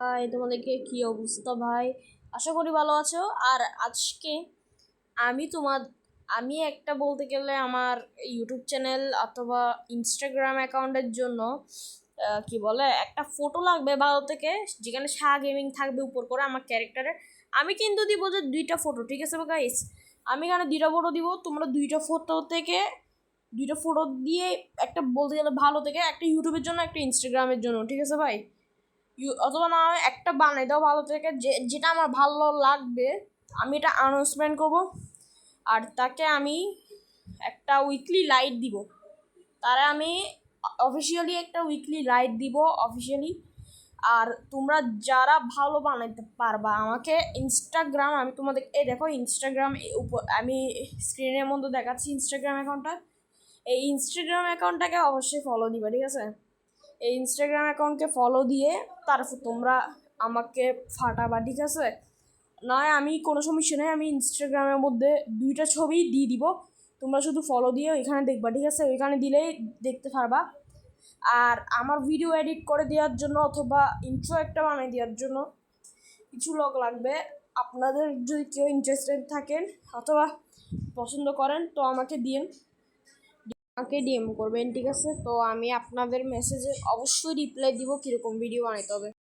High, তোমাদেরকে কি অবস্থা ভাই? আশা করি ভালো আছো। আর আজকে আমি তোমার আমি একটা বলতে গেলে আমার ইউটিউব চ্যানেল অথবা ইনস্টাগ্রাম অ্যাকাউন্টের জন্য কি বলে, একটা ফটো লাগবে ভালো থেকে, যেখানে শাহ গেমিং থাকবে উপর করে আমার ক্যারেক্টারের আমি কিন্তু দিব যে দুইটা ফটো ঠিক আছে গাইস আমি এখানে দুইটা ফটো দিব? তোমরা দুইটা ফটো থেকে, দুইটা ফটো দিয়ে একটা বলতে গেলে ভালো থেকে, একটা ইউটিউবের জন্য, একটা ইনস্টাগ্রামের জন্য, ঠিক আছে ভাই? অথবা না একটা বানাই দাও ভালো থেকে, যে, যেটা আমার ভালো লাগবে, আমি এটা আনাউন্সমেন্ট করব। আর তাকে আমি একটা উইকলি লাইট দিব। তারা আমি অফিসিয়ালি একটা উইকলি লাইট দিব অফিসিয়ালি আর তোমরা যারা ভালো বানাইতে পারবা, আমাকে ইনস্টাগ্রাম আমি তোমাদের, এই দেখো ইনস্টাগ্রাম উপর আমি স্ক্রিনের মধ্যে দেখাচ্ছি ইনস্টাগ্রাম অ্যাকাউন্টটা এই ইনস্টাগ্রাম অ্যাকাউন্টটাকে অবশ্যই ফলো দিবা, ঠিক আছে? এই ইনস্টাগ্রাম অ্যাকাউন্টকে ফলো দিয়ে তারপর তোমরা আমাকে ফাটাবা ঠিক আছে? নয়, আমি কোনো সমস্যা নেই, আমি ইনস্টাগ্রামের মধ্যে দুইটা ছবি দিয়ে দিব। তোমরা শুধু ফলো দিয়ে ওইখানে দেখবা, ঠিক আছে? ওইখানে দিলেই দেখতে পারবা। আর আমার ভিডিও এডিট করে দেওয়ার জন্য অথবা ইন্ট্রো একটা বানিয়ে দেওয়ার জন্য কিছু লোক লাগবে। আপনাদের যদি কেউ ইন্টারেস্টেড থাকেন অথবা পছন্দ করেন, তো আমাকে দিন আমাকে ডিএম করবেন, ঠিক আছে? তো আমি আপনাদের মেসেজে অবশ্যই রিপ্লাই দিব কীরকম ভিডিও বানাইতে হবে।